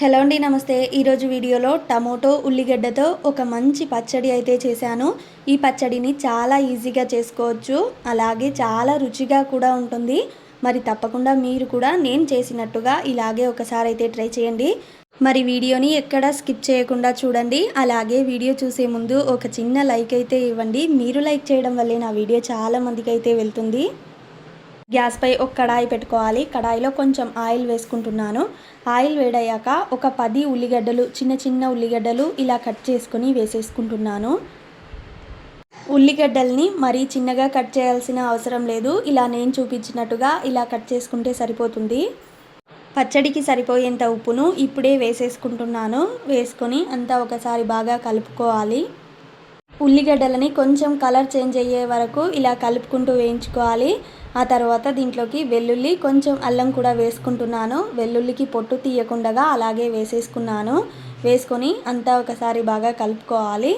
Hello అండి నమస్తే. ఈరోజు వీడియోలో టమోటో ఉల్లిగడ్డతో ఒక మంచి పచ్చడి అయితే చేశాను. ఈ పచ్చడిని చాలా ఈజీగా చేసుకోవచ్చు. అలాగే చాలా రుచిగా కూడా ఉంటుంది. మరి తప్పకుండా మీరు కూడా నేను చేసినట్టుగా ఇలాగే ఒకసారి అయితే ట్రై చేయండి. మరి వీడియోని ఎక్కడ స్కిప్ చేయకుండా చూడండి. అలాగే వీడియో చూసే ముందు ఒక చిన్న లైక్ అయితే ఇవ్వండి. మీరు లైక్ చేయడం వల్లే నా వీడియో చాలా మందికి అయితే వెళ్తుంది. గ్యాస్పై ఒక కడాయి పెట్టుకోవాలి. కడాయిలో కొంచెం ఆయిల్ వేసుకుంటున్నాను. ఆయిల్ వేడయ్యాక ఒక పది ఉల్లిగడ్డలు చిన్న చిన్న ఉల్లిగడ్డలు ఇలా కట్ చేసుకొని వేసేసుకుంటున్నాను. ఉల్లిగడ్డల్ని మరీ చిన్నగా కట్ చేయాల్సిన అవసరం లేదు. ఇలా నేను చూపించినట్టుగా ఇలా కట్ చేసుకుంటే సరిపోతుంది. పచ్చడికి సరిపోయేంత ఉప్పును ఇప్పుడే వేసేసుకుంటున్నాను. వేసుకొని అంతా ఒకసారి బాగా కలుపుకోవాలి. ఉల్లిగడ్డలని కొంచెం కలర్ చేంజ్ అయ్యే వరకు ఇలా కలుపుకుంటూ వేయించుకోవాలి. ఆ తర్వాత దీంట్లోకి వెల్లుల్లి కొంచెం అల్లం కూడా వేసుకుంటున్నాను. వెల్లుల్లికి పొట్టు తీయకుండా అలాగే వేసేసుకున్నాను. వేసుకొని అంతా ఒకసారి బాగా కలుపుకోవాలి.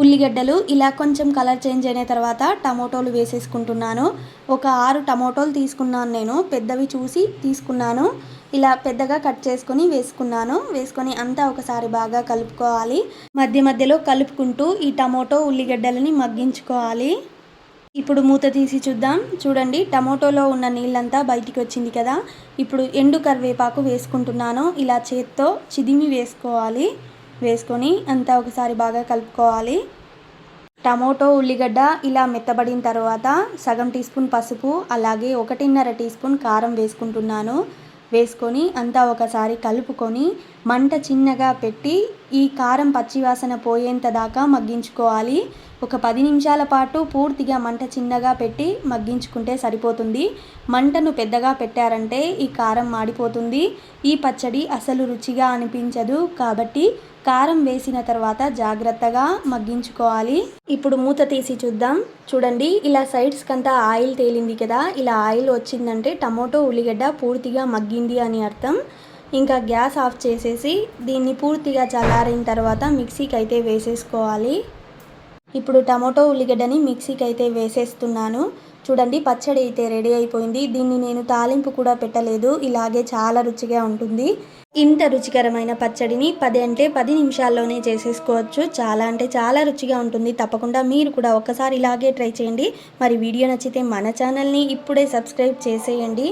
ఉల్లిగడ్డలు ఇలా కొంచెం కలర్ చేంజ్ అయిన తర్వాత టమోటోలు వేసేసుకుంటున్నాను. ఒక ఆరు టమోటోలు తీసుకున్నాను నేను. పెద్దవి చూసి తీసుకున్నాను. ఇలా పెద్దగా కట్ చేసుకొని వేసుకున్నాను. వేసుకొని అంతా ఒకసారి బాగా కలుపుకోవాలి. మధ్య మధ్యలో కలుపుకుంటూ ఈ టమోటో ఉల్లిగడ్డలని మగ్గించుకోవాలి. ఇప్పుడు మూత తీసి చూద్దాం. చూడండి టమోటోలో ఉన్న నీళ్ళంతా బయటికి వచ్చింది కదా. ఇప్పుడు ఎండు కరివేపాకు వేసుకుంటున్నాను. ఇలా చేత్తో చిదిమి వేసుకోవాలి. వేసుకొని అంతా ఒకసారి బాగా కలుపుకోవాలి. టమోటో ఉల్లిగడ్డ ఇలా మెత్తబడిన తర్వాత సగం టీ స్పూన్ పసుపు అలాగే ఒకటిన్నర టీ స్పూన్ కారం వేసుకుంటున్నాను. వేసుకొని అంతా ఒకసారి కలుపుకొని మంట చిన్నగా పెట్టి ఈ కారం పచ్చివాసన పోయేంత దాకా మగ్గించుకోవాలి. ఒక పది నిమిషాల పాటు పూర్తిగా మంట చిన్నగా పెట్టి మగ్గించుకుంటే సరిపోతుంది. మంటను పెద్దగా పెట్టారంటే ఈ కారం మాడిపోతుంది. ఈ పచ్చడి అసలు రుచిగా అనిపించదు కాబట్టి కారం వేసిన తర్వాత జాగ్రత్తగా మగ్గించుకోవాలి. ఇప్పుడు మూత తీసి చూద్దాం. చూడండి ఇలా సైడ్స్ కంతా ఆయిల్ తేలింది కదా. ఇలా ఆయిల్ వచ్చిందంటే టమోటో ఉల్లిగడ్డ పూర్తిగా మగ్గింది అని అర్థం. ఇంకా గ్యాస్ ఆఫ్ చేసేసి దీన్ని పూర్తిగా చల్లారిన తర్వాత మిక్సీకి అయితే వేసేసుకోవాలి. ఇప్పుడు టమోటో ఉల్లిగడ్డని మిక్సీకి అయితే వేసేస్తున్నాను. చూడండి పచ్చడి అయితే రెడీ అయిపోయింది. దీన్ని నేను తాలింపు కూడా పెట్టలేదు. ఇలాగే చాలా రుచిగా ఉంటుంది. ఇంత రుచికరమైన పచ్చడిని పది అంటే పది నిమిషాల్లోనే చేసేసుకోవచ్చు. చాలా అంటే చాలా రుచిగా ఉంటుంది. తప్పకుండా మీరు కూడా ఒకసారి ఇలాగే ట్రై చేయండి. మరి వీడియో నచ్చితే మన ఛానల్ని ఇప్పుడే సబ్స్క్రైబ్ చేసేయండి.